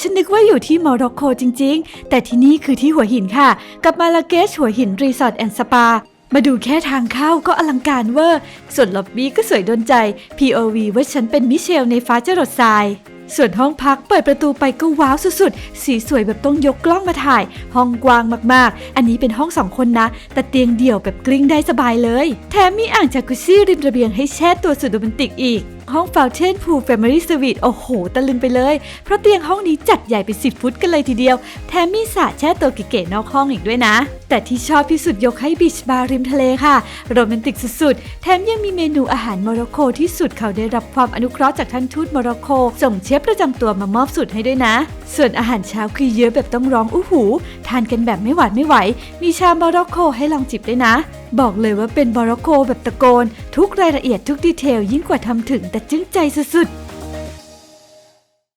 ฉันนึกว่าอยู่ที่โมร็อกโกจริง ๆ แต่ที่นี่คือที่หัวหินค่ะ กับมาลาเกชหัวหินรีสอร์ทแอนด์สปา มาดูแค่ทางเข้าก็อลังการเวอร์ ส่วนล็อบบี้ก็สวยโดนใจ POV ว่าฉันเป็นมิเชลในฟ้าจรดทรายส่วนห้องพักเปิดประตูไปก็ว้าวสุดๆ สีสวยแบบต้องยกกล้องมาถ่าย ห้องกว้างมากๆ อันนี้เป็นห้องสองคนนะ แต่เตียงเดี่ยวแบบกลิ้งได้สบายเลย แถมมีอ่างจากุซี่ริมระเบียงให้แช่ตัวสุดโรแมนติกอีกห้องฟาวเทนพูลแฟมิลี่สวีทโอ้โห ตะลึงไปเลย เพราะเตียงห้องนี้จัดใหญ่เป็น10 ฟุตกันเลยทีเดียว แถมมีสระแช่ตัวเก๋ๆนอกห้องอีกด้วยนะ แต่ที่ชอบที่สุดยกให้บีชบาร์ริมทะเลค่ะ โรแมนติกสุดๆ แถมยังมีเมนูอาหารโมร็อกโกที่สุดเขาได้รับความอนุเคราะห์จากท่านทูตโมร็อกโกส่งเชฟประจำตัวมามอบสูตรให้ด้วยนะส่วนอาหารเช้าคือเยอะแบบต้องร้องอู้หูทานกันแบบไม่หวาดไม่ไหว มีชามบาร็อกโคให้ลองจิบด้วยนะ บอกเลยว่าเป็นบาร็อกโคแบบตะโกน ทุกรายละเอียดทุกดีเทลยิ่งกว่าทำถึงแต่จึ้งใจสุดๆ